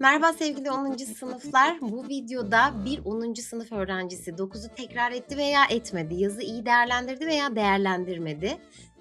Merhaba sevgili 10. sınıflar. Bu videoda bir 10. sınıf öğrencisi 9'u tekrar etti veya etmedi. Yazı iyi değerlendirdi veya değerlendirmedi.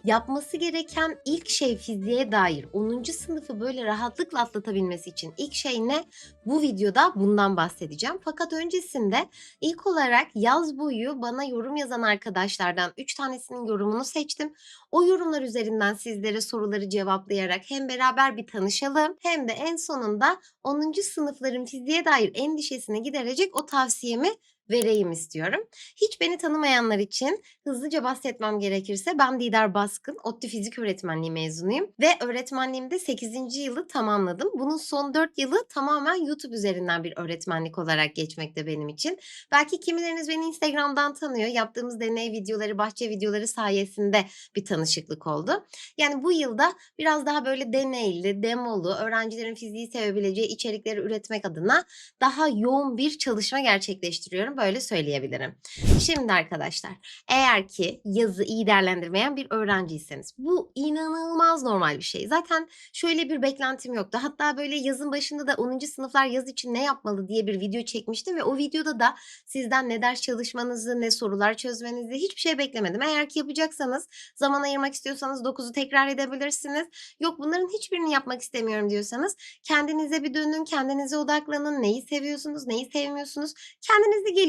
Yapması gereken ilk şey fiziğe dair 10. sınıfı böyle rahatlıkla atlatabilmesi için ilk şey ne? Bu videoda bundan bahsedeceğim. Fakat öncesinde ilk olarak yaz boyu bana yorum yazan arkadaşlardan 3 tanesinin yorumunu seçtim. O yorumlar üzerinden sizlere soruları cevaplayarak hem beraber bir tanışalım hem de en sonunda 10. sınıfların fiziğe dair endişesini giderecek o tavsiyemi vereyim istiyorum. Hiç beni tanımayanlar için hızlıca bahsetmem gerekirse ben Didar Baskın, ODTÜ Fizik Öğretmenliği mezunuyum ve öğretmenliğimde 8. yılı tamamladım. Bunun son 4 yılı tamamen YouTube üzerinden bir öğretmenlik olarak geçmekte benim için. Belki kimileriniz beni Instagram'dan tanıyor. Yaptığımız deney videoları, bahçe videoları sayesinde bir tanışıklık oldu. Yani bu yılda biraz daha böyle deneyli, demolu, öğrencilerin fiziği sevebileceği içerikleri üretmek adına daha yoğun bir çalışma gerçekleştiriyorum. Böyle söyleyebilirim. Şimdi arkadaşlar eğer ki yazı iyi değerlendirmeyen bir öğrenciyseniz bu inanılmaz normal bir şey. Zaten şöyle bir beklentim yoktu. Hatta böyle yazın başında da 10. sınıflar yaz için ne yapmalı diye bir video çekmiştim ve o videoda da sizden ne ders çalışmanızı ne sorular çözmenizi hiçbir şey beklemedim. Eğer ki yapacaksanız zaman ayırmak istiyorsanız 9'u tekrar edebilirsiniz. Yok bunların hiçbirini yapmak istemiyorum diyorsanız kendinize bir dönün, kendinize odaklanın. Neyi seviyorsunuz, neyi sevmiyorsunuz? Kendinizi geliştirin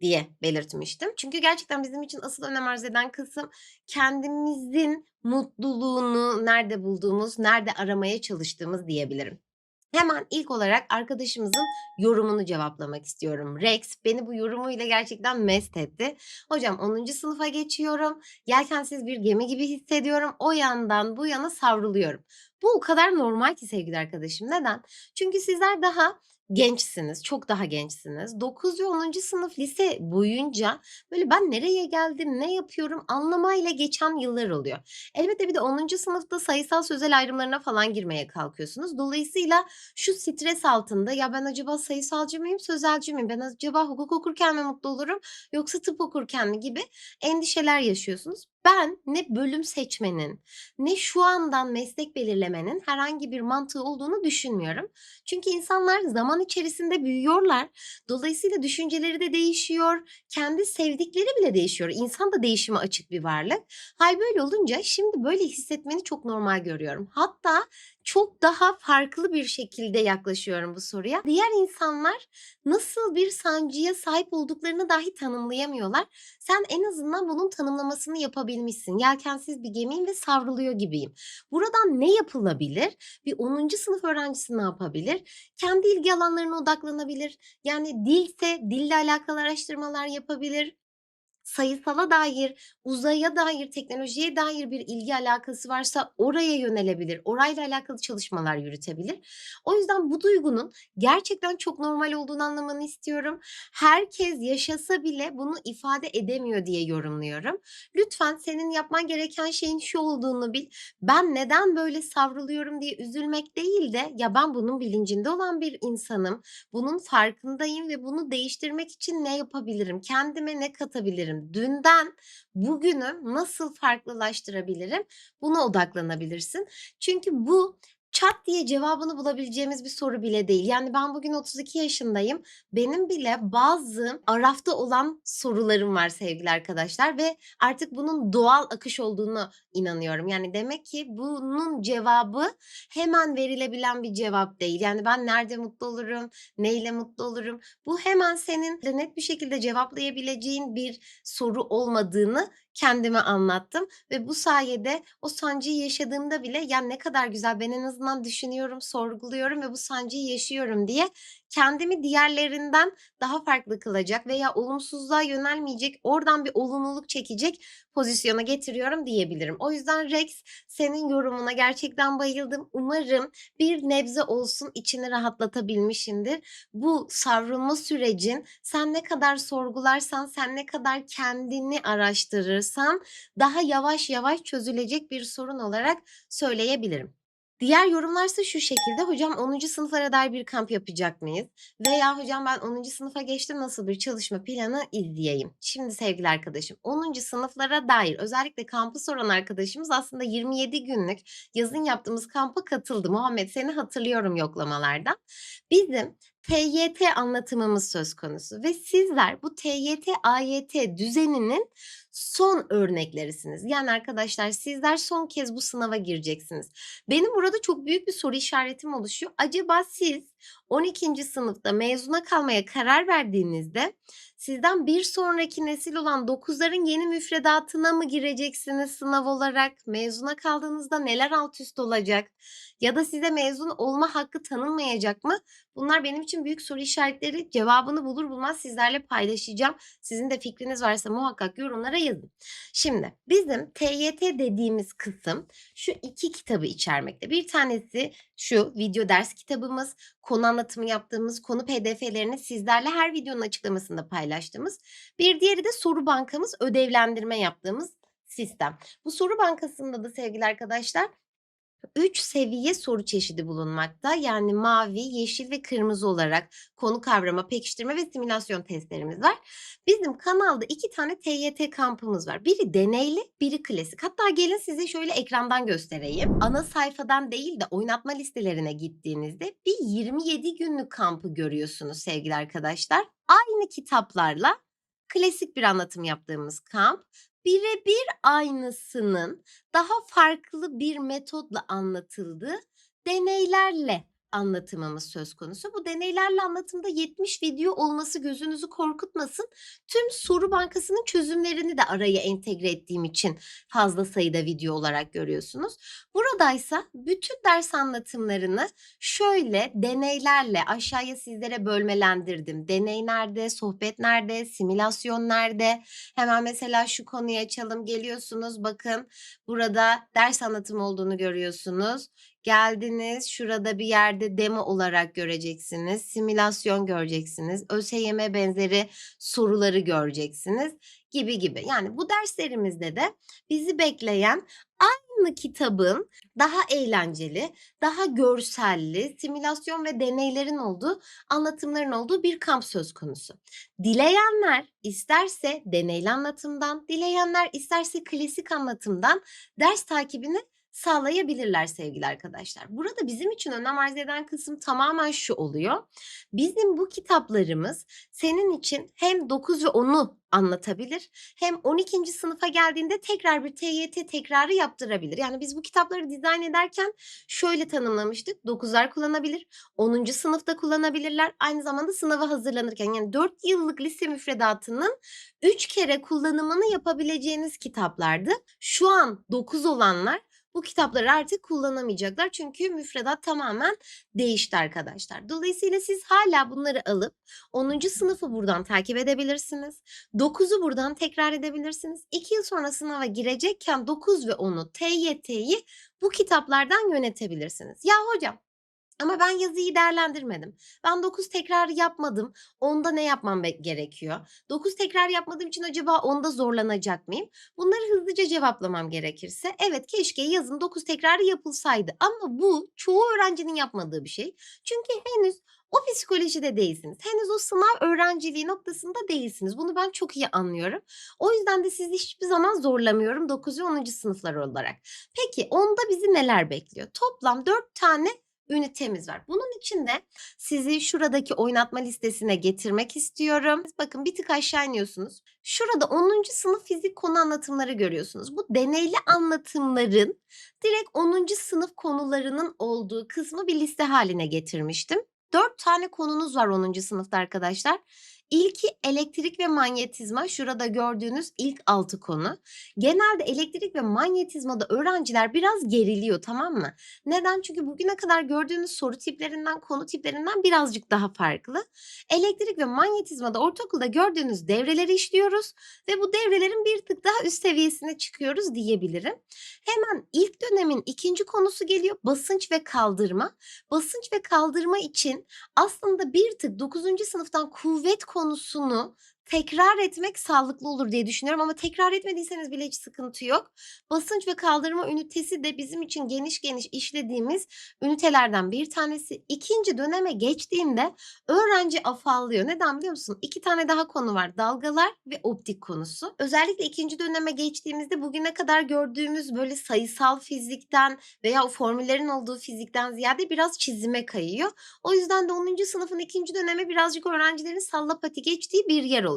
diye belirtmiştim. Çünkü gerçekten bizim için asıl önem arz eden kısım kendimizin mutluluğunu nerede bulduğumuz, nerede aramaya çalıştığımız diyebilirim. Hemen ilk olarak arkadaşımızın yorumunu cevaplamak istiyorum. Rex beni bu yorumuyla gerçekten mest etti. Hocam 10. sınıfa geçiyorum. Yelkensiz bir gemi gibi hissediyorum. O yandan bu yana savruluyorum. Bu o kadar normal ki sevgili arkadaşım. Neden? Çünkü sizler daha gençsiniz, çok daha gençsiniz. 9 ve 10. sınıf lise boyunca böyle ben nereye geldim, ne yapıyorum anlamayla geçen yıllar oluyor. Elbette bir de 10. sınıfta sayısal sözel ayrımlarına falan girmeye kalkıyorsunuz. Dolayısıyla şu stres altında ya ben acaba sayısalcı mıyım, sözelci miyim? Ben acaba hukuk okurken mi mutlu olurum yoksa tıp okurken mi gibi endişeler yaşıyorsunuz. Ben ne bölüm seçmenin ne şu andan meslek belirlemenin herhangi bir mantığı olduğunu düşünmüyorum. Çünkü insanlar zaman içerisinde büyüyorlar. Dolayısıyla düşünceleri de değişiyor. Kendi sevdikleri bile değişiyor. İnsan da değişime açık bir varlık. Hal böyle olunca şimdi böyle hissetmeni çok normal görüyorum. Hatta çok daha farklı bir şekilde yaklaşıyorum bu soruya. Diğer insanlar nasıl bir sancıya sahip olduklarını dahi tanımlayamıyorlar. Sen en azından bunun tanımlamasını yapabilmişsin. Yelkensiz bir gemiyim ve savruluyor gibiyim. Buradan ne yapılabilir? Bir 10. sınıf öğrencisi ne yapabilir? Kendi ilgi alanlarına odaklanabilir. Yani dilse dille alakalı araştırmalar yapabilir sayısala dair, uzaya dair, teknolojiye dair bir ilgi alakası varsa oraya yönelebilir. Orayla alakalı çalışmalar yürütebilir. O yüzden bu duygunun gerçekten çok normal olduğunu anlamanı istiyorum. Herkes yaşasa bile bunu ifade edemiyor diye yorumluyorum. Lütfen senin yapman gereken şeyin şu olduğunu bil. Ben neden böyle savruluyorum diye üzülmek değil de ya ben bunun bilincinde olan bir insanım. Bunun farkındayım ve bunu değiştirmek için ne yapabilirim? Kendime ne katabilirim? Dünden bugünü nasıl farklılaştırabilirim? Buna odaklanabilirsin. Çünkü bu çat diye cevabını bulabileceğimiz bir soru bile değil. Yani ben bugün 32 yaşındayım. Benim bile bazı arafta olan sorularım var sevgili arkadaşlar ve artık bunun doğal akış olduğunu inanıyorum. Yani demek ki bunun cevabı hemen verilebilen bir cevap değil. Yani ben nerede mutlu olurum, neyle mutlu olurum? Bu hemen senin net bir şekilde cevaplayabileceğin bir soru olmadığını kendime anlattım ve bu sayede o sancıyı yaşadığımda bile ya ne kadar güzel ben en azından düşünüyorum, sorguluyorum ve bu sancıyı yaşıyorum. diye kendimi diğerlerinden daha farklı kılacak veya olumsuzluğa yönelmeyecek, oradan bir olumluluk çekecek pozisyona getiriyorum diyebilirim. O yüzden Rex senin yorumuna gerçekten bayıldım. Umarım bir nebze olsun içini rahatlatabilmişindir. Bu savrulma sürecin sen ne kadar sorgularsan, sen ne kadar kendini araştırırsan daha yavaş yavaş çözülecek bir sorun olarak söyleyebilirim. Diğer yorumlarsa şu şekilde hocam 10. sınıflara dair bir kamp yapacak mıyız? Veya hocam ben 10. sınıfa geçtim nasıl bir çalışma planı izleyeyim? Şimdi sevgili arkadaşım 10. sınıflara dair özellikle kampı soran arkadaşımız aslında 27 günlük yazın yaptığımız kampa katıldı. Muhammed seni hatırlıyorum yoklamalardan. Bizim TYT anlatımımız söz konusu ve sizler bu TYT AYT düzeninin son örneklerisiniz. Yani arkadaşlar sizler son kez bu sınava gireceksiniz. Benim burada çok büyük bir soru işaretim oluşuyor. Acaba siz 12. sınıfta mezuna kalmaya karar verdiğinizde sizden bir sonraki nesil olan 9'ların yeni müfredatına mı gireceksiniz sınav olarak? Mezuna kaldığınızda neler alt üst olacak? Ya da size mezun olma hakkı tanınmayacak mı? Bunlar benim için büyük soru işaretleri. Cevabını bulur bulmaz sizlerle paylaşacağım. Sizin de fikriniz varsa muhakkak yorumlara yazın. Şimdi bizim TYT dediğimiz kısım şu iki kitabı içermekte. Bir tanesi şu video ders kitabımız, konu anlatımı yaptığımız konu pdf'lerini sizlerle her videonun açıklamasında paylaştığımız. Bir diğeri de soru bankamız, ödevlendirme yaptığımız sistem. Bu soru bankasında da sevgili arkadaşlar 3 seviye soru çeşidi bulunmakta. Yani mavi, yeşil ve kırmızı olarak konu kavrama, pekiştirme ve simülasyon testlerimiz var. Bizim kanalda iki tane TYT kampımız var. Biri deneyli, biri klasik. Hatta gelin size şöyle ekrandan göstereyim. Ana sayfadan değil de oynatma listelerine gittiğinizde bir 27 günlük kampı görüyorsunuz sevgili arkadaşlar. Aynı kitaplarla klasik bir anlatım yaptığımız kamp birebir aynısının daha farklı bir metotla anlatıldığı deneylerle anlatımımız söz konusu. Bu deneylerle anlatımda 70 video olması gözünüzü korkutmasın. Tüm soru bankasının çözümlerini de araya entegre ettiğim için fazla sayıda video olarak görüyorsunuz. Buradaysa bütün ders anlatımlarını şöyle deneylerle aşağıya sizlere bölmelendirdim. Deney nerede, sohbet nerede, simülasyon nerede? Hemen mesela şu konuyu açalım. Geliyorsunuz bakın burada ders anlatımı olduğunu görüyorsunuz. Geldiniz şurada bir yerde demo olarak göreceksiniz. Simülasyon göreceksiniz. ÖSYM benzeri soruları göreceksiniz gibi gibi. Yani bu derslerimizde de bizi bekleyen aynı kitabın daha eğlenceli, daha görselli, simülasyon ve deneylerin olduğu, anlatımların olduğu bir kamp söz konusu. Dileyenler isterse deneyli anlatımdan, dileyenler isterse klasik anlatımdan ders takibini sağlayabilirler sevgili arkadaşlar. Burada bizim için önem arz eden kısım tamamen şu oluyor. Bizim bu kitaplarımız senin için hem 9 ve 10'u anlatabilir hem 12. sınıfa geldiğinde tekrar bir TYT tekrarı yaptırabilir. Yani biz bu kitapları dizayn ederken şöyle tanımlamıştık. 9'lar kullanabilir, 10. sınıfta kullanabilirler. Aynı zamanda sınava hazırlanırken yani 4 yıllık lise müfredatının 3 kere kullanımını yapabileceğiniz kitaplardı. Şu an 9 olanlar bu kitapları artık kullanamayacaklar. Çünkü müfredat tamamen değişti arkadaşlar. Dolayısıyla siz hala bunları alıp 10. sınıfı buradan takip edebilirsiniz. 9'u buradan tekrar edebilirsiniz. 2 yıl sonra sınava girecekken 9 ve 10'u TYT'yi bu kitaplardan yönetebilirsiniz. Ya hocam ama ben yazıyı değerlendirmedim. Ben 9 tekrar yapmadım. Onda ne yapmam gerekiyor? 9 tekrar yapmadığım için acaba onda zorlanacak mıyım? Bunları hızlıca cevaplamam gerekirse evet keşke yazın 9 tekrarı yapılsaydı. Ama bu çoğu öğrencinin yapmadığı bir şey. Çünkü henüz o psikolojide değilsiniz. Henüz o sınav öğrenciliği noktasında değilsiniz. Bunu ben çok iyi anlıyorum. O yüzden de sizi hiçbir zaman zorlamıyorum 9 ve 10. sınıflar olarak. Peki onda bizi neler bekliyor? Toplam 4 tane ünitemiz var. Bunun için de sizi şuradaki oynatma listesine getirmek istiyorum. Bakın bir tık aşağı iniyorsunuz. Şurada 10. sınıf fizik konu anlatımları görüyorsunuz. Bu deneyli anlatımların direkt 10. sınıf konularının olduğu kısmı bir liste haline getirmiştim. 4 tane konunuz var 10. sınıfta arkadaşlar. İlki elektrik ve manyetizma. Şurada gördüğünüz ilk altı konu. Genelde elektrik ve manyetizmada öğrenciler biraz geriliyor tamam mı? Neden? Çünkü bugüne kadar gördüğünüz soru tiplerinden, konu tiplerinden birazcık daha farklı. Elektrik ve manyetizmada ortaokulda gördüğünüz devreleri işliyoruz ve bu devrelerin bir tık daha üst seviyesine çıkıyoruz diyebilirim. Hemen ilk dönemin ikinci konusu geliyor basınç ve kaldırma. Basınç ve kaldırma için aslında bir tık 9. sınıftan kuvvet konusunu tekrar etmek sağlıklı olur diye düşünüyorum ama tekrar etmediyseniz bile hiç sıkıntı yok. Basınç ve kaldırma ünitesi de bizim için geniş geniş işlediğimiz ünitelerden bir tanesi. İkinci döneme geçtiğinde öğrenci afallıyor. Neden biliyor musun? İki tane daha konu var. Dalgalar ve optik konusu. Özellikle ikinci döneme geçtiğimizde bugüne kadar gördüğümüz böyle sayısal fizikten veya o formüllerin olduğu fizikten ziyade biraz çizime kayıyor. O yüzden de 10. sınıfın ikinci dönemi birazcık öğrencilerin sallapati geçtiği bir yer oluyor.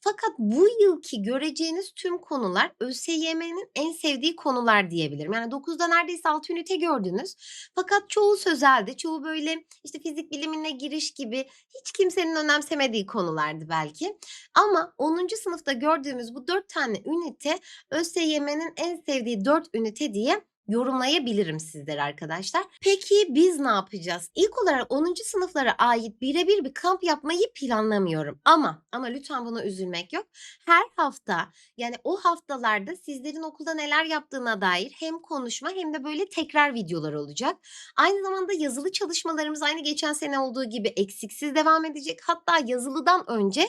Fakat bu yılki göreceğiniz tüm konular ÖSYM'nin en sevdiği konular diyebilirim. Yani 9'da neredeyse 6 ünite gördünüz. Fakat çoğu sözeldi. Çoğu böyle işte fizik bilimine giriş gibi hiç kimsenin önemsemediği konulardı belki. Ama 10. sınıfta gördüğümüz bu 4 tane ünite ÖSYM'nin en sevdiği 4 ünite diye yorumlayabilirim sizlere arkadaşlar. Peki biz ne yapacağız? İlk olarak 10. sınıflara ait birebir bir kamp yapmayı planlamıyorum. Ama ama lütfen buna üzülmek yok. Her hafta yani o haftalarda sizlerin okulda neler yaptığına dair hem konuşma hem de böyle tekrar videolar olacak. Aynı zamanda yazılı çalışmalarımız aynı geçen sene olduğu gibi eksiksiz devam edecek. Hatta yazılıdan önce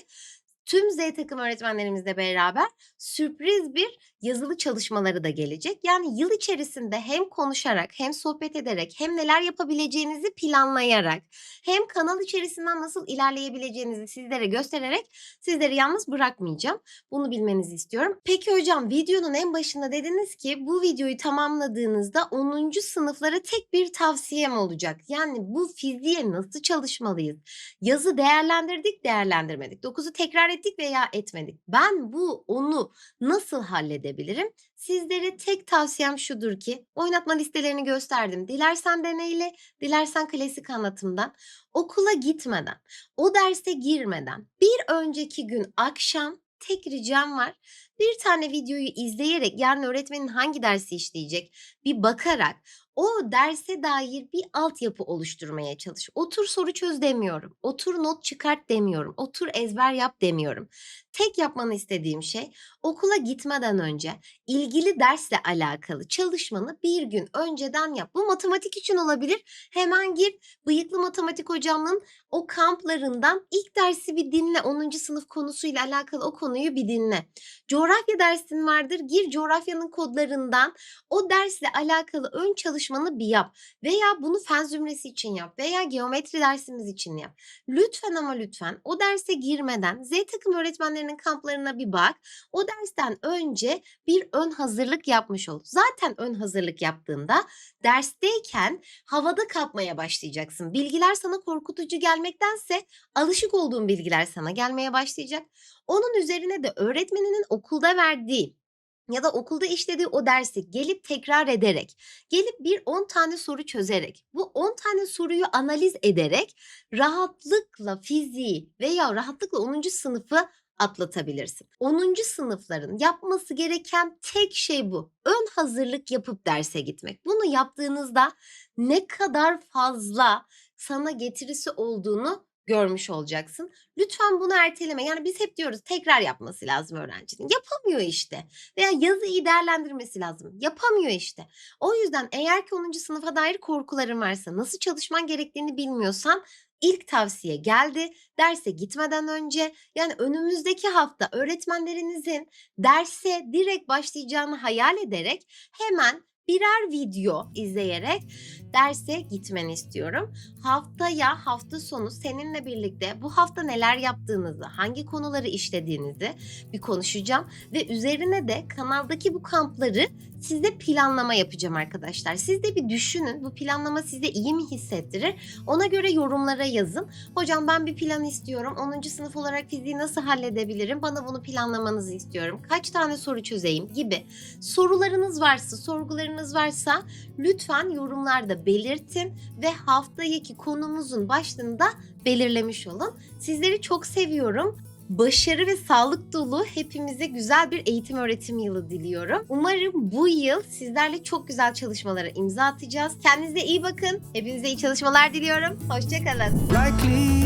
tüm Z takım öğretmenlerimizle beraber sürpriz bir yazılı çalışmaları da gelecek. Yani yıl içerisinde hem konuşarak hem sohbet ederek hem neler yapabileceğinizi planlayarak hem kanal içerisinden nasıl ilerleyebileceğinizi sizlere göstererek sizleri yalnız bırakmayacağım. Bunu bilmenizi istiyorum. Peki hocam videonun en başında dediniz ki bu videoyu tamamladığınızda 10. sınıflara tek bir tavsiyem olacak. Yani bu fiziğe nasıl çalışmalıyız? Yazı değerlendirdik, değerlendirmedik. 9'u tekrar ettik veya etmedik. Ben bu onu nasıl halledebilirim? Sizlere tek tavsiyem şudur ki oynatma listelerini gösterdim. Dilersen deneyle, dilersen klasik anlatımdan. Okula gitmeden, o derse girmeden bir önceki gün akşam tek ricam var. Bir tane videoyu izleyerek yarın öğretmenin hangi dersi işleyecek bir bakarak o derse dair bir altyapı oluşturmaya çalış. Otur soru çöz demiyorum. Otur not çıkart demiyorum. Otur ezber yap demiyorum. Tek yapmanı istediğim şey okula gitmeden önce ilgili dersle alakalı çalışmanı bir gün önceden yap. Bu matematik için olabilir. Hemen gir bıyıklı matematik hocamın o kamplarından ilk dersi bir dinle. 10. sınıf konusuyla alakalı o konuyu bir dinle. Coğrafya dersin vardır. Gir coğrafyanın kodlarından o dersle alakalı ön çalışmanı bir yap. Veya bunu fen zümresi için yap. Veya geometri dersimiz için yap. Lütfen ama lütfen o derse girmeden Z takım öğretmenlerinin kamplarına bir bak. O dersten önce bir ön hazırlık yapmış ol. Zaten ön hazırlık yaptığında dersteyken havada kapmaya başlayacaksın. Bilgiler sana korkutucu gelmektense alışık olduğun bilgiler sana gelmeye başlayacak. Onun üzerine de öğretmeninin okulda verdiği ya da okulda işlediği o dersi gelip tekrar ederek, gelip bir 10 tane soru çözerek, bu 10 tane soruyu analiz ederek rahatlıkla fiziği veya rahatlıkla 10. sınıfı atlatabilirsin. 10. sınıfların yapması gereken tek şey bu. Ön hazırlık yapıp derse gitmek. Bunu yaptığınızda ne kadar fazla sana getirisi olduğunu görmüş olacaksın. Lütfen bunu erteleme. Yani biz hep diyoruz tekrar yapması lazım öğrencinin. Yapamıyor işte. Veya yazı iyi değerlendirmesi lazım. Yapamıyor işte. O yüzden eğer ki 10. sınıfa dair korkuların varsa, nasıl çalışman gerektiğini bilmiyorsan ilk tavsiye geldi. Derse gitmeden önce yani önümüzdeki hafta öğretmenlerinizin derse direkt başlayacağını hayal ederek hemen birer video izleyerek derse gitmeni istiyorum. Haftaya hafta sonu seninle birlikte bu hafta neler yaptığınızı, hangi konuları işlediğinizi bir konuşacağım ve üzerine de kanaldaki bu kampları size planlama yapacağım arkadaşlar. Siz de bir düşünün. Bu planlama size iyi mi hissettirir? Ona göre yorumlara yazın. Hocam ben bir plan istiyorum. 10. sınıf olarak fiziği nasıl halledebilirim? Bana bunu planlamanızı istiyorum. Kaç tane soru çözeyim gibi. Sorularınız varsa, sorgularınız sorularınız varsa lütfen yorumlarda belirtin ve haftaki konumuzun başlığını da belirlemiş olun. Sizleri çok seviyorum. Başarı ve sağlık dolu hepimize güzel bir eğitim öğretim yılı diliyorum. Umarım bu yıl sizlerle çok güzel çalışmalara imza atacağız. Kendinize iyi bakın. Hepinize iyi çalışmalar diliyorum. Hoşçakalın. Likely.